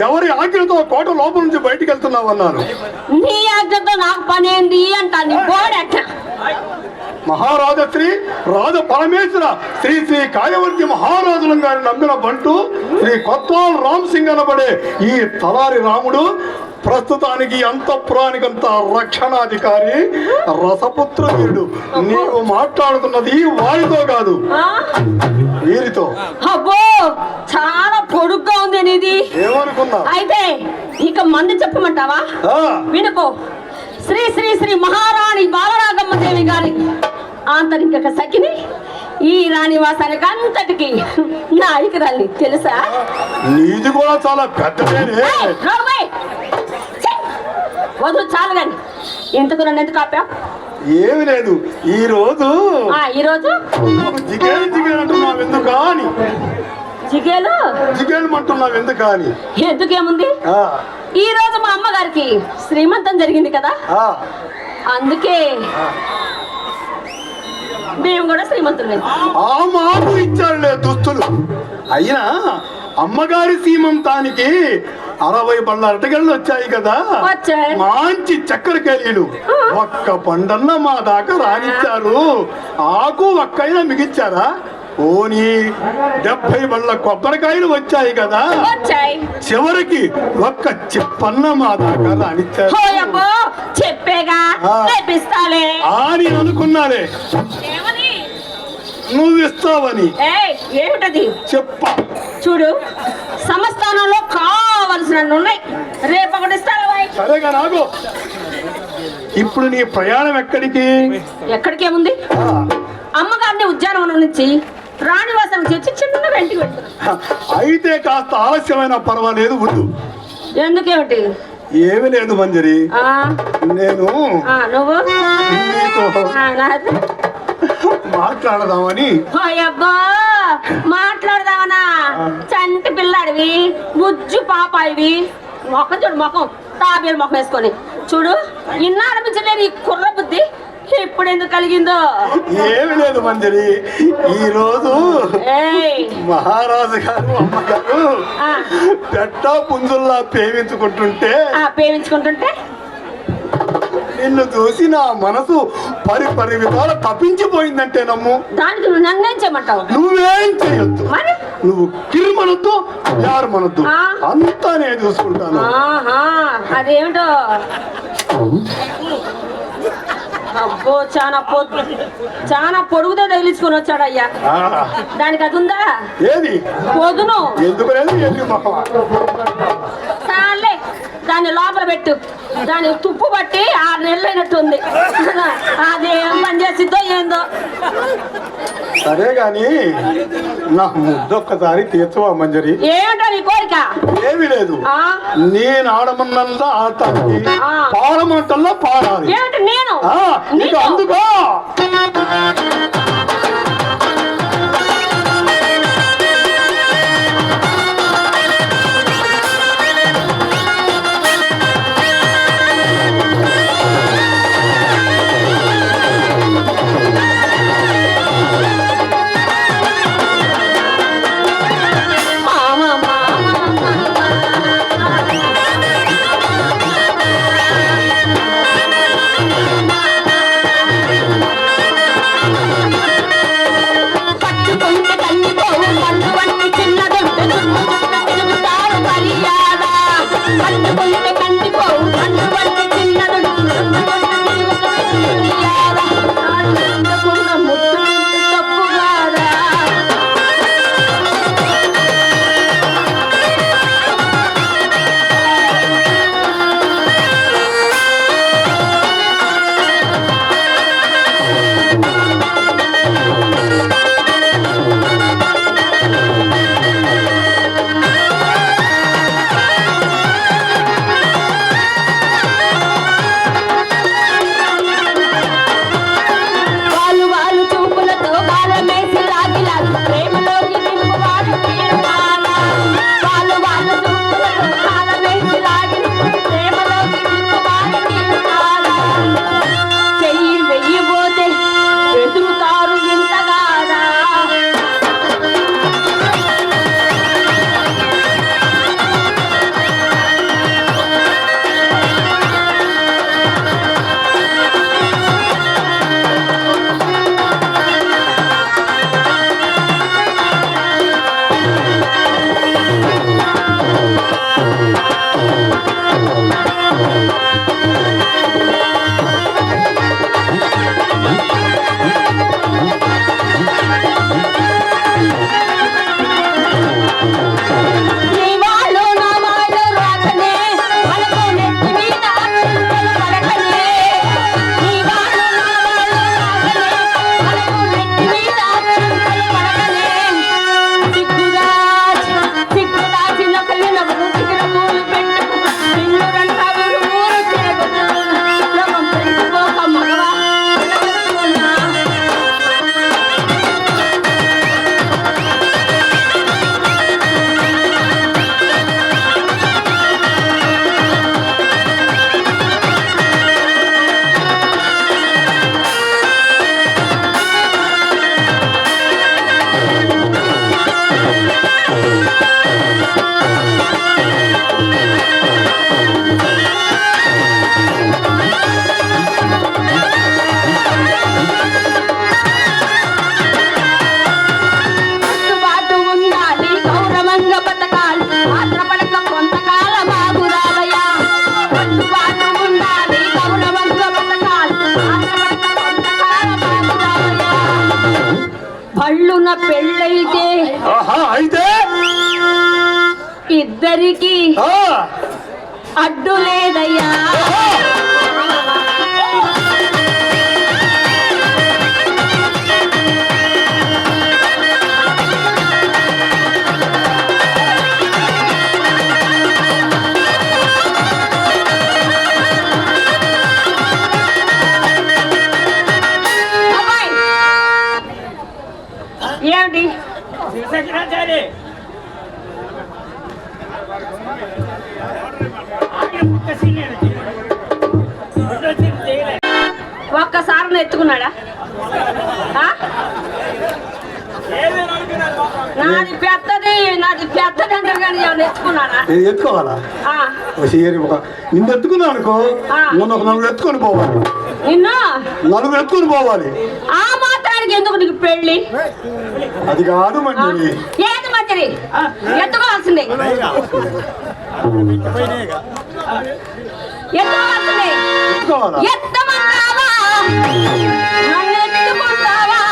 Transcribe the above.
ఎవరి ఆజ్ఞతో కోట లోపల నుంచి బయటికి వెళ్తున్నావు అన్నారు. నీ ఆజ్ఞతో నాకు పని ఏంది అంటాను గోడెట్ట మహారాజశ్రీ రాజ పరమేశ్వర శ్రీ శ్రీ కాయవర్తి మహారాజులం గారి నమ్మిన బంటు శ్రీ కొత్వాల్ రామ్ సింగ్ అనబడే ఈ తలారి రాముడు ప్రస్తుతానికి అంతఃపురానికంత రక్షణాధికారి రసపుత్ర వీరుడు నీవు మాట్లాడుతున్నది వారితో కాదు? వీరితో. అబ్బో చాలా పొడుగ్గా ఉంది నీది. ఏమనుకున్నావు అయితే ఇక మంది చెప్పమంటావా? వినుకో. శ్రీ శ్రీ శ్రీ మహారాణి బాలరాగమ్మ దేవి గారి ఆంతరిక సఖిని ఈ రాణివాసానికి అంతటికి నాయకురాలి తెలుసా? నీది కూడా చాలా! వదులు చాలు గాని ఇంతకు నన్ను ఎందుకు ఆపా ఏమి లేదు. ఈ రోజు ఆ ఈరోజు జిగేలు జిగేలు అంటున్నావు ఎందుకా అని. జిగేలు? జిగేలు అంటున్నావు ఎందుకా అని. ఎందుకేముంది? ఈ రోజు మా అమ్మగారికి శ్రీమంతం జరిగింది కదా? ఆ, అందుకే మేము కూడా శ్రీమంతులమే. ఆ మాకు ఇచ్చారులే దుస్తులు. అయినా అమ్మగారి సీమంతానికి అరవై బళ్ళ అరటిగళ్ళు వచ్చాయి కదా. మంచి చక్కెర కేలీలు ఒక్క పండన్న మా దాకా రానిచ్చారు ఆకు ఒక్కైనా మిగిచ్చారా ఓని డెబ్బై బళ్ళ కొబ్బరికాయలు వచ్చాయి కదా. చివరికి ఒక్క చిప్పన్న మా దాకా రానిచ్చారు చెప్పేగా. అని అనుకున్నారే నువ్వు ఇస్తావని. ఏమిటది? చెప్ప. చూడు. కావలసిన ఉన్నాయి రేపు ఒకటి ఇస్తావా సరేగా నాకు ఇప్పుడు నీ ప్రయాణం ఎక్కడికి? ఎక్కడికేముంది? ఆ, అమ్మగారిని ఉద్యానవనం నుంచి రాణివాసం చేర్చి చిన్న వెంటికి వెళ్తున్నా అయితే కాస్త ఆలస్యమైన పర్వాలేదు ఉండు ఎందుకేమిటి? ఏమీ లేదు మంజరి. నేను నువ్వు. మాట్లాడదామని. అయ్యబ్బా మాట్లాడదామనా? చంటి పిల్లాడివి బుజ్జు పాపాయివి. మొఖం చూడు మొఖం. తాబేలు మొఖం వేసుకొని. చూడు ఇన్నాళ్ళ నుంచి నేను ఈ కుర్ర బుద్ధి ఇప్పుడు ఎందుకు కలిగిందో? ఏమీ లేదు మంజరి. ఈ రోజు మహారాజు గారు అమ్మగారు పెట్టా పుంజుల్లా పేవించుకుంటుంటే ఆ, పేవించుకుంటుంటే నిన్ను చూసి నా మనసు పరి పరి విధాల తప్పించిపోయిందంటే నమ్ము. దానికి నువ్వు నన్నేం చేయమంటావు? నువ్వేం చేయొద్దు. మరి? నువ్వు కిరుమనొద్దు యారు మనొద్దు. అంతా నేను చూసుకుంటాను. ఆహా అదేమిటో? అబ్బో చాలా పొద్దు చాలా పొడుగుతో తగిలించుకొని వచ్చాడు అయ్యా ఆ, దానికి అది ఉందా? ఏది? పొదును. ఎందుకు లేదు ఎల్లి మొహం? చాలే దాన్ని లోపల పెట్టు. దాని తుప్పు పట్టి ఆరు నెలలు అయినట్టుంది అదేం పని చేసిద్దో ఏందో. సరే గాని నా ముద్దొక్కసారి తీర్చవా మంజరి? ఏమిటో నీ కోరిక? ఏమీ లేదు. నేను ఆడమన్నంతా ఆడటానికి ఆ. పాడమంటల్లా పాడాలి ఏమిటి నేను? అందుకో. ఎవరికి ఆ, అడ్డు లేదయ్యా అబ్బాయి! ఏమిటి ఒక్కసారి ఎత్తుకున్నాడా? నాది పెద్దది నాది పెద్దది అంటారు కానీ ఎత్తుకున్నాడా? నేను ఎత్తుకోవాలా? ఆ, సీరి ఒక నిన్ను అనుకో ఆ. నన్ను ఒక నలుగురు ఎత్తుకొని పోవాలి. నిన్ను? నలుగురు ఎత్తుకొని పోవాలి. ఆ మాత్రానికి ఎందుకు నీకు పెళ్ళి? అది కాదు? మంచి ఏది మంచిది ఎత్తుకోవాల్సిందే. ఎత్తుకోవాల్సిందే. ఎత్తుకోవాలా? மண்ணுக்கு முன்னவா